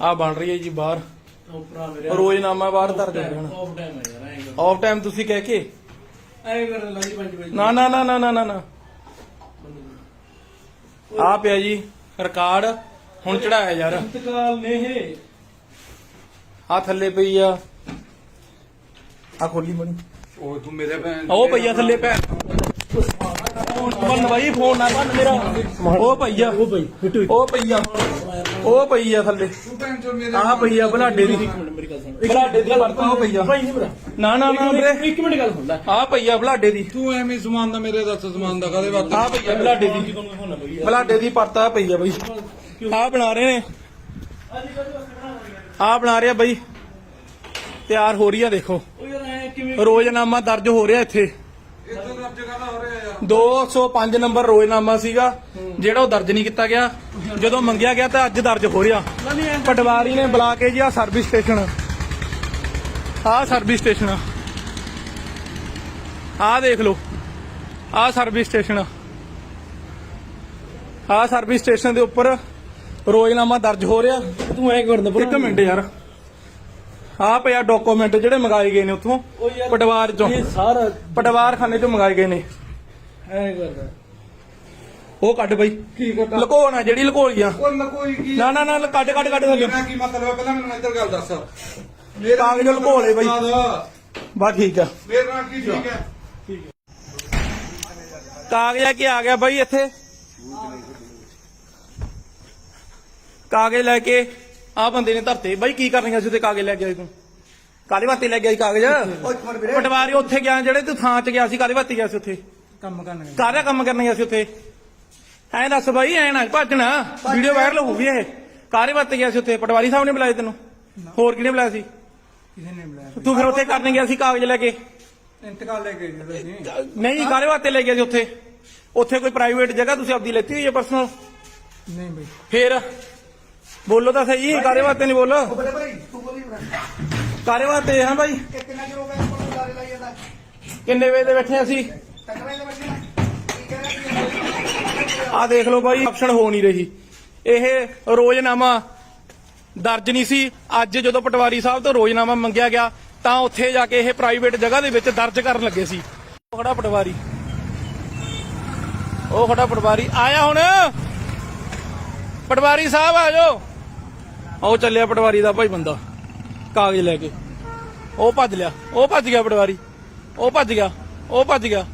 ਆ ਬਣ ਰਹੀ ਹੈ ਜੀ ਬਾਹਰ। ਉਹ ਭਰਾ ਮੇਰੇ ਰੋਜ਼ਨਾਮਾ ਬਾਹਰ ਦਰਜ ਹੋ ਰਿਹਾ ਆਫ ਟਾਈਮ ਹੈ ਯਾਰ ਐਂ ਕਰ। ਆਫ ਟਾਈਮ ਤੁਸੀਂ ਕਹਿ ਕੇ। ਐਂ ਕਰ ਲੱਗੀ 5 ਵਜੇ। ਨਾ ਨਾ ਨਾ ਨਾ ਨਾ ਨਾ ਨਾ। ਆ ਪਿਆ ਜੀ ਰਿਕਾਰਡ ਹੁਣ ਚੜਾਇਆ ਯਾਰ। ਇੰਤਕਾਲ ਨੇ ਇਹ। ਆ ਥੱਲੇ ਪਈ ਆ। ਆ ਖੋਲੀ ਬਣੀ ਉਹ ਤੂੰ ਮੇਰੇ ਭੈਣ ਉਹ ਪਈਆ ਥੱਲੇ ਫੋਨ ਬੰਨ ਬਾਈ ਫੋਨ ਨਾ ਬੰਨ ਮੇਰਾ। ਉਹ ਪਈਆ। ਉਹ ਉਹ ਪਈਆ। ਉਹ ਥੱਲੇ। ਮੇਰੇ ਆ ਬਲਾਡੇ ਦੀ। ਮੇਰੀ ਗੱਲ ਸੁਣ ਬਲਾਡੇ ਦੀ ਵਰਤਾ ਉਹ ਪਈਆ ਭਾਈ ਨਹੀਂ ਭਰਾ। ਨਾ ਨਾ ਨਾ ਵੀਰੇ। ਇੱਕ ਮਿੰਟ ਗੱਲ ਸੁਣ ਲੈ। ਆ ਪਈਆ ਬਲਾਡੇ ਦੀ। ਤੂੰ ਐਵੇਂ ਹੀ ਸਮਾਨ ਦਾ ਮੇਰੇ ਦੱਸ ਸਮਾਨ ਦਾ ਕਾਦੇ ਵਾਸਤੇ? ਆ ਪਈਆ ਬਲਾਡੇ ਦੀ। ਹੁਣ ਬਈ ਬਲਾਡੇ ਦੀ ਪਰਤਾ ਪਈ ਆ ਬਈ। ਆ ਬਣਾ ਰਹੇ ਨੇ। ਆ ਬਣਾ ਰਿਹਾ ਬਈ। ਤਿਆਰ ਹੋ ਰਹੀ ਆ ਦੇਖੋ। ਰੋਜ਼ਨਾਮਾ ਦਰਜ ਹੋ ਰਿਹਾ ਇੱਥੇ ਰੱਬ ਜਗ੍ਹਾ ਦਾ ਹੋ ਰਿਹਾ ਯਾਰ 205 ਨੰਬਰ ਰੋਜ਼ਨਾਮਾ ਸੀਗਾ ਜਿਹੜਾ ਉਹ ਦਰਜ ਨਹੀਂ ਕੀਤਾ ਗਿਆ। ਜਦੋਂ ਮੰਗਿਆ ਗਿਆ ਤਾਂ ਅੱਜ ਦਰਜ ਹੋ ਰਿਹਾ। ਪਟਵਾਰੀ ਨੇ ਬੁਲਾ ਕੇ ਜੀ ਆ ਸਰਵਿਸ ਸਟੇਸ਼ਨ ਆ ਸਰਵਿਸ ਸਟੇਸ਼ਨ ਆ ਦੇਖ ਲਓ। ਆ ਸਰਵਿਸ ਸਟੇਸ਼ਨ ਆ ਸਰਵਿਸ ਸਟੇਸ਼ਨ ਦੇ ਉੱਪਰ ਰੋਜ਼ਨਾਮਾ ਦਰਜ ਹੋ ਰਿਹਾ। ਤੂੰ ਐਂ ਕਰਦਾ ਇੱਕ ਮਿੰਟ ਯਾਰ। ਆ ਪਿਆ ਡਾਕੂਮੈਂਟ ਜਿਹੜੇ ਮੰਗਾਏ ਗਏ ਨੇ ਉੱਥੋਂ। ਪਟਵਾਰ ਚੋਂ। ਇਹ ਸਾਰਾ ਪਟਵਾਰਖਾਨੇ ਚੋਂ ਮੰਗਾਏ ਗਏ ਨੇ। ਐਂ ਕਰਦਾ। ਉਹ ਕੱਢ ਬਈ। ਕੀ ਕਰਦਾ? ਲੁਕੋ ਨਾ ਜਿਹੜੀ ਲੁਕੋਈ ਆ। ਉਹ ਲਕੋਈ ਕੀ? ਨਾ ਨਾ ਨਾ ਕੱਢ ਕੱਢ ਕੱਢ ਥੱਲੇ ਮੇਰਾ ਕੀ ਮਤਲਬ ਹੈ ਪਹਿਲਾਂ ਮੈਨੂੰ ਇੱਧਰ ਗੱਲ ਦੱਸ। ਮੇਰਾ ਕਾਗਜ਼ ਲੁਕੋ ਲਏ ਬਈ। ਬਸ ਠੀਕ ਆ। ਮੇਰੇ ਨਾਲ ਕੀ ਠੀਕ ਹੈ ਕਾਗਜ਼ ਕੀ ਆ ਗਿਆ ਬਾਈ ਇੱਥੇ। ਕਾਗਜ਼ ਲੈ ਕੇ ਆ ਬੰਦੇ ਨੇ ਧਰਤੇ। ਬਾਈ ਕੀ ਕਰਨੀਆਂ ਸੀ ਉੱਤੇ ਕਾਗਜ਼ ਲੈ ਆਈ ਤੂੰ? ਕਾਲੇ ਵਾਤੇ ਲੈ ਕੇ ਆਈ ਕਾਗਜ਼? ਪਟਵਾਰੀ ਉੱਥੇ ਗਿਆ ਜਿਹੜੇ ਤੂੰ ਥਾਂ 'ਚ ਗਿਆ ਸੀ ਕਾਲੇ ਵਾਤੇ ਗਿਆ ਸੀ ਉੱਥੇ? ਕੰਮ ਕਰਨਾ ਕਾਹਦਾ ਕੰਮ ਕਰਨਾ ਸੀ ਉੱਥੇ? ਐਂ ਦੱਸ ਬਾਈ ਐਂ ਨਾ ਭੱਜਣਾ। ਵੀਡੀਓ ਵਾਇਰਲ ਹੋਊਗੀ ਇਹ। ਕਾਰੇ ਵਾਤੇ ਗਿਆ ਸੀ ਉੱਥੇ? ਪਟਵਾਰੀ ਸਾਹਿਬ ਨੇ ਬੁਲਾਇਆ ਤੈਨੂੰ? ਹੋਰ ਕਿਹਨੇ ਬੁਲਾਇਆ ਸੀ? ਕਿਸੇ ਨੇ ਬੁਲਾਇਆ ਤੂੰ ਫਿਰ ਉੱਥੇ ਕਰਨ ਗਿਆ ਸੀ ਕਾਗਜ਼ ਲੈ ਕੇ? ਇੰਤਕਾਲ ਲੈ ਕੇ ਗਏ ਸੀ ਨਹੀਂ ਕਾਰੇ ਵਾਸਤੇ ਲੈ ਗਿਆ ਸੀ ਉੱਥੇ? ਉੱਥੇ ਕੋਈ ਪ੍ਰਾਈਵੇਟ ਜਗ੍ਹਾ ਤੁਸੀਂ ਆਪਦੀ ਲੈਤੀ ਹੋਈ ਹੈ ਪਰਸਨਲ ਨਹੀਂ ਬਈ। ਫੇਰ? ਬੋਲੋ ਤਾਂ ਸਹੀ ਕਾਰੇ ਵਾਸਤੇ ਨਹੀਂ ਬੋਲੋ? ਕਾਰੇ ਵਾਸਤੇ ਹਾਂ ਭਾਈ ਕਿੰਨੇ ਵਜੇ ਦੇ ਬੈਠੇ ਅਸੀਂ? ਆ ਦੇਖ ਲਓ ਭਾਈ ਆਪਸ਼ਨ ਹੋ ਨਹੀਂ ਰਹੀ। ਇਹ ਰੋਜ਼ਨਾਮਾ ਦਰਜ ਨਹੀਂ ਸੀ। ਅੱਜ ਜਦੋਂ ਪਟਵਾਰੀ ਸਾਹਿਬ ਤੋਂ ਰੋਜ਼ਨਾਮਾ ਮੰਗਿਆ ਗਿਆ, ਤਾਂ ਉੱਥੇ ਜਾ ਕੇ ਇਹ ਪ੍ਰਾਈਵੇਟ ਜਗ੍ਹਾ ਦੇ ਵਿੱਚ ਦਰਜ ਕਰਨ ਲੱਗੇ ਸੀ। ਉਹ ਖੜਾ ਪਟਵਾਰੀ। ਉਹ ਖੜਾ ਪਟਵਾਰੀ। ਆਇਆ ਹੁਣ। ਪਟਵਾਰੀ ਸਾਹਿਬ, ਆ ਜਾਓ। ਉਹ ਚੱਲਿਆ ਪਟਵਾਰੀ ਦਾ ਭਾਈ ਬੰਦਾ। ਕਾਗਜ਼ ਲੈ ਕੇ। ਉਹ ਭੱਜ ਲਿਆ। ਉਹ ਭੱਜ ਗਿਆ ਪਟਵਾਰੀ। ਉਹ ਭੱਜ ਗਿਆ। ਉਹ ਭੱਜ ਗਿਆ।